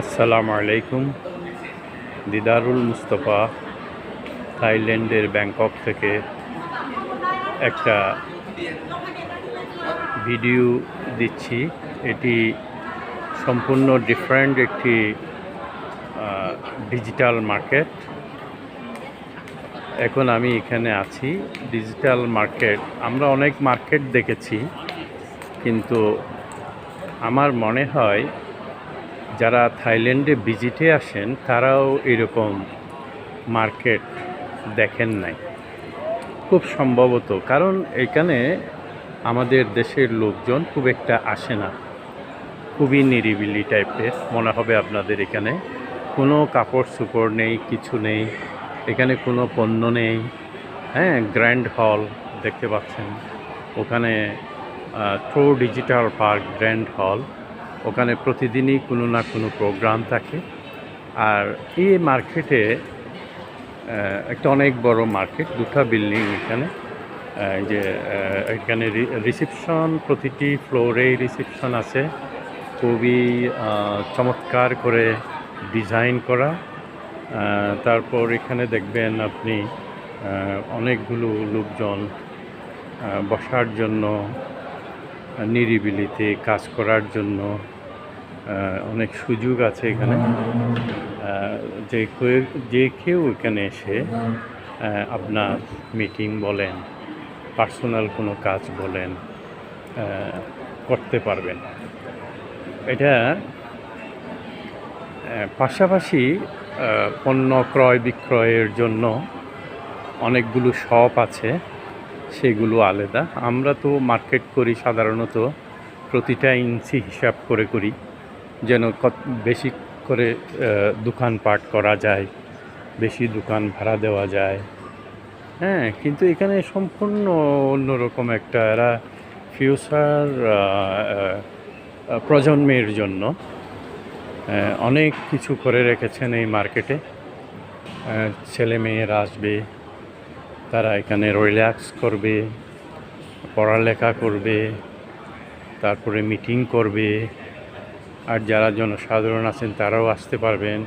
আসসালামু আলাইকুম। দিদারুল মুস্তফা থাইল্যান্ডের ব্যাংকক থেকে একটা ভিডিও দিচ্ছি। এটি সম্পূর্ণ ডিফারেন্ট একটি ডিজিটাল মার্কেট এখন আমি এখানে আছি। ডিজিটাল মার্কেট আমরা অনেক মার্কেট দেখেছি, কিন্তু আমার মনে হয় যারা থাইল্যান্ডে ভিজিটে আসেন, তারাও এরকম মার্কেট দেখেন নাই। খুব সম্ভবত, কারণ এখানে আমাদের দেশের লোকজন খুব একটা আসে না। খুবই নিরিবিলি টাইপের, মনে হবে আপনাদের এখানে। কোনো কাপড় চোপড় নেই, কিছু নেই, এখানে কোনো পণ্য নেই। হ্যাঁ গ্র্যান্ড হল দেখতে পাচ্ছেন। ওখানে থ্রো ডিজিটাল পার্ক, গ্র্যান্ড হল। ওখানে প্রতিদিনই কোনো না কোনো প্রোগ্রাম থাকে। আর এই মার্কেটে একটা অনেক বড় মার্কেট, দুটা বিল্ডিং এখানে। যে এখানে রিসেপশন, প্রতিটি ফ্লোরেই রিসেপশন আছে। খুবই চমৎকার করে ডিজাইন করা। তারপর এখানে দেখবেন আপনি অনেকগুলো লোকজন বসার জন্য, নিরিবিলিতে কাজ করার জন্য অনেক সুযোগ আছে এখানে। যে কেউ- যে কেউ এখানে এসে আপনার মিটিং বলেন পার্সোনাল কোনো কাজ বলেন করতে পারবেন। এটা পাশাপাশি পণ্য ক্রয় বিক্রয়ের জন্য অনেকগুলো শপ আছে, সেগুলো আলাদা। আমরা তো মার্কেট করি সাধারণত প্রতিটা ইঞ্চি হিসাব করে করি। যেন বেশি করে দোকান পাট করা যায়, বেশি দোকান ভাড়া দেওয়া যায়। হ্যাঁ কিন্তু এখানে সম্পূর্ণ অন্যরকম একটা, এরা ফিউচার প্রজন্মের জন্য অনেক কিছু করে রেখেছেন এই মার্কেটে। ছেলে মেয়েরা আসবে, তারা এখানে রিল্যাক্স করবে, পড়ালেখা করবে, তারপরে মিটিং করবে। আর যারা জনসাধারণ আছেন তারাও আসতে পারবেন।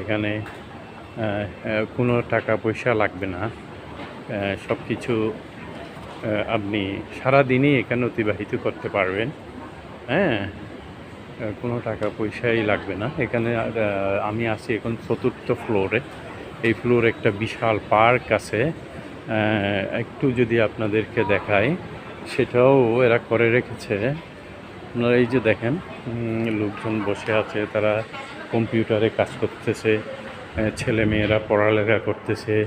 এখানে কোনো টাকা পয়সা লাগবে না। সব কিছু আপনি সারাদিনই এখানে অতিবাহিত করতে পারবেন। হ্যাঁ কোনো টাকা পয়সাই লাগবে না। এখানে আমি আছি এখন চতুর্থ ফ্লোরে। এই ফ্লোরে একটা বিশাল পার্ক আছে। একটু যদি আপনাদেরকে দেখাই, সেটাও এরা করে রেখেছে। আপনারা এই যে দেখেন লোকজন বসে আছে, তারা কম্পিউটারে কাজ করতেছে ছেলে মেয়েরা পড়ালেখা করতেছে,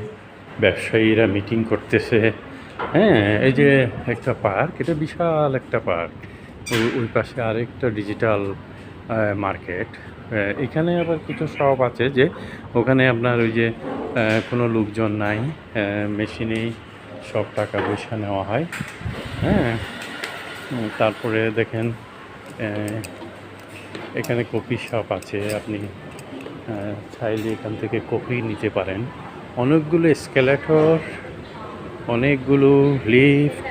ব্যবসায়ীরা মিটিং করতেছে। হ্যাঁ এই যে একটা পার্ক, এটা বিশাল একটা পার্ক। ওই- পাশে আরেকটা ডিজিটাল মার্কেট। এখানে আবার কিছু শপ আছে যে ওখানে আপনার ওই যে কোনো লোকজন নাই মেশিনেই সব টাকা পয়সা নেওয়া হয়। হ্যাঁ তারপরে দেখেন এখানে কফি শপ আছে, আপনি চাইলে এখান থেকে কফি নিতে পারেন। অনেকগুলো স্কেলেটর অনেকগুলো লিফট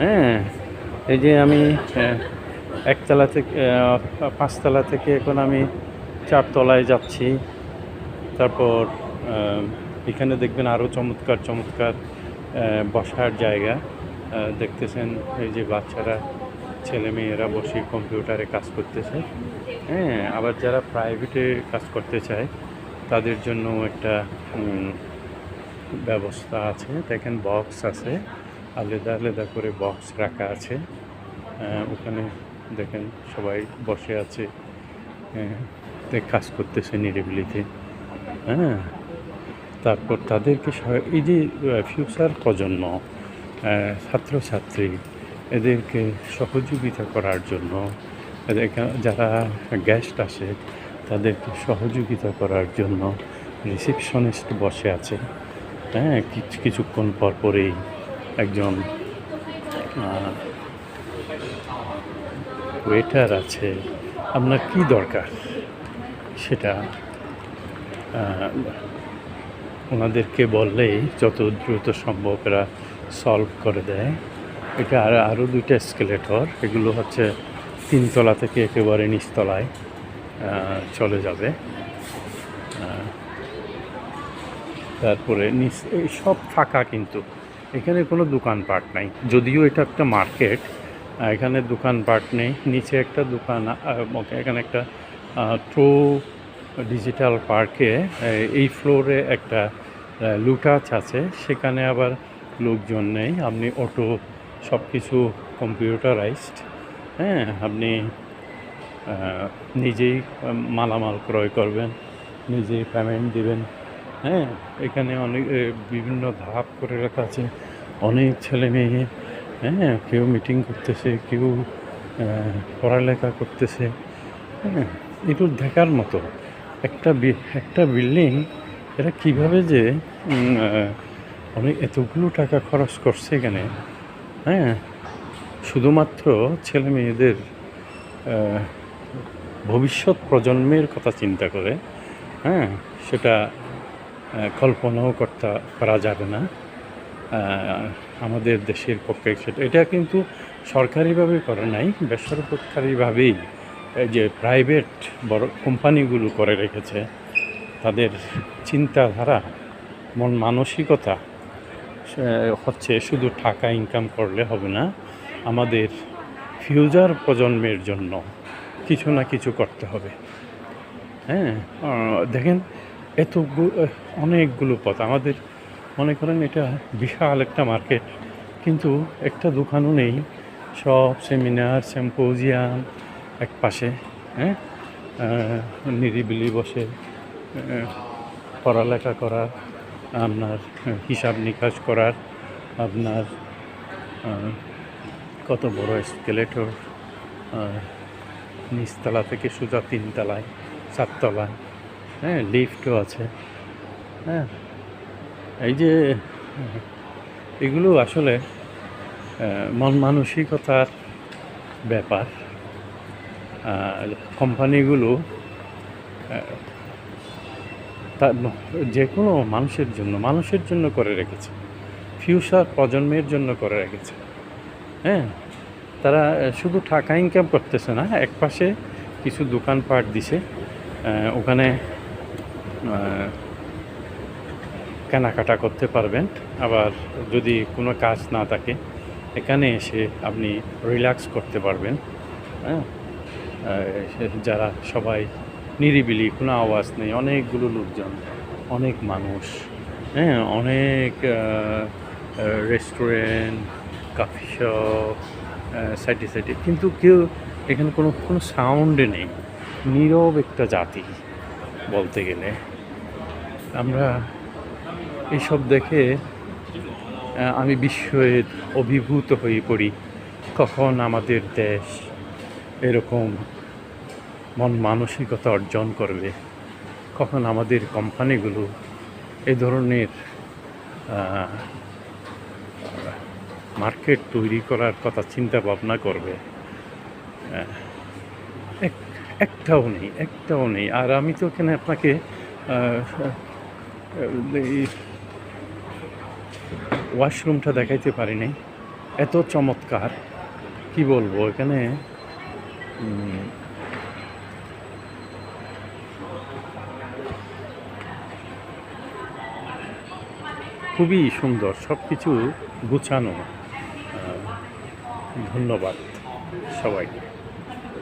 হ্যাঁ এই যে আমি একতলা থেকে পাঁচতলা থেকে এখন আমি চারতলায় যাচ্ছি। তারপর এখানে দেখবেন আরও চমৎকার চমৎকার বসার জায়গা। দেখতেছেন এই যে বাচ্চারা ছেলে মেয়েরা বসে কম্পিউটারে কাজ করতেছে। হ্যাঁ আবার যারা প্রাইভেটে কাজ করতে চায় তাদের জন্য একটা ব্যবস্থা আছে। দেখেন বক্স আছে আলাদা আলাদা করে বক্স রাখা আছে। ওখানে দেখেন সবাই বসে আছে হ্যাঁ, কাজ করতেছে নিরিবিলিতে। হ্যাঁ তারপর তাদেরকে এই যে ফিউচার প্রজন্ম ছাত্রছাত্রী এদেরকে সহযোগিতা করার জন্য যারা গেস্ট আসে, তাদেরকে সহযোগিতা করার জন্য রিসেপশনিস্ট বসে আছে। হ্যাঁ কিছু, কিছুক্ষণ পর পরেই একজন ওয়েটার আছে। আপনার কি দরকার? সেটা ওনাদেরকে বললেই যত দ্রুত সম্ভব এরা সলভ করে দেয়। এটা আর আরও দুইটা স্কেলেটর এগুলো হচ্ছে তিনতলা থেকে একেবারে নিচতলায় চলে যাবে। তারপরে নিচ সব ফাঁকা কিন্তু। এখানে কোনো দোকানপাট নাই। যদিও এটা একটা মার্কেট এখানে দোকানপাট নেই। নিচে একটা দোকান এখানে একটা ট্রো ডিজিটাল পার্কে এই ফ্লোরে একটা লুটাচ আছে। সেখানে আবার লোকজন নেই। আপনি অটো সব কিছু কম্পিউটারাইজড হ্যাঁ আপনি নিজেই মালামাল ক্রয় করবেন, নিজেই পেমেন্ট দিবেন হ্যাঁ এখানে অনেক বিভিন্ন ধাপ করে রাখা আছে। অনেক ছেলে মেয়ে হ্যাঁ কেউ মিটিং করতেছে, কেউ পড়ালেখা করতেছে হ্যাঁ এগুলো দেখার মতো। একটা একটা বিল্ডিং এটা কীভাবে যে অনেক এতগুলো টাকা খরচ করছে এখানে হ্যাঁ শুধুমাত্র ছেলে মেয়েদের ভবিষ্যৎ প্রজন্মের কথা চিন্তা করে হ্যাঁ সেটা কল্পনাও করতে করা যাবে না। আমাদের দেশের পক্ষে সেটা, এটা কিন্তু সরকারিভাবে করে নাই, বেসরকারিভাবেই যে প্রাইভেট বড় কোম্পানিগুলো করে রেখেছে, তাদের চিন্তাধারা, মন মানসিকতা হচ্ছে শুধু টাকা ইনকাম করলে হবে না, আমাদের ফিউচার প্রজন্মের জন্য কিছু না কিছু করতে হবে। হ্যাঁ দেখেন এত অনেকগুলো পথ। আমাদের, মনে করেন এটা বিশাল একটা মার্কেট কিন্তু একটা দোকানও নেই। সব সেমিনার সিম্পোজিয়াম এক পাশে হ্যাঁ? নিরিবিলি বসে পড়ালেখা করার আপনার হিসাব নিকাশ করার আপনার কত বড় স্কেলেটর নিচতলা থেকে সোজা তিনতলায়, চারতলায় হ্যাঁ লিফটও আছে হ্যাঁ। এই যে, এগুলো আসলে মন মানসিকতার ব্যাপার। কোম্পানিগুলো তা যে কোনো মানুষের জন্য মানুষের জন্য করে রেখেছে। ফিউচার প্রজন্মের জন্য করে রেখেছে। হ্যাঁ? তারা শুধু টাকা ইনকাম করতেছে না, এক পাশে কিছু দোকানপাট দিছে ওখানে কেনাকাটা করতে পারবেন। আবার যদি কোনো কাজ না থাকে, এখানে এসে আপনি রিল্যাক্স করতে পারবেন। হ্যাঁ? যারা সবাই নিরিবিলি কোনো আওয়াজ নেই, অনেকগুলো লোকজন, অনেক মানুষ হ্যাঁ অনেক রেস্টুরেন্ট কফি শপ সাইডে সাইডে কিন্তু কেউ এখানে কোনো কোনো সাউন্ডে নেই, নীরব একটা জাতি বলতে গেলে। আমরা এইসব দেখে আমি বিস্ময়ের অভিভূত হয়ে পড়ি, কখন আমাদের দেশ এরকম মন মানসিকতা অর্জন করবে। কখন আমাদের কোম্পানিগুলো এই ধরনের মার্কেট তৈরি করার কথা চিন্তা ভাবনা করবে এক- একটাও নেই একটাও নেই। আর আমি তো এখানে আপনাকে ওয়াশরুমটা দেখাইতে পারি নাই। এত চমৎকার, কি বলব? এখানে খুবই সুন্দর সব কিছু গুছানো ধন্যবাদ সবাইকে।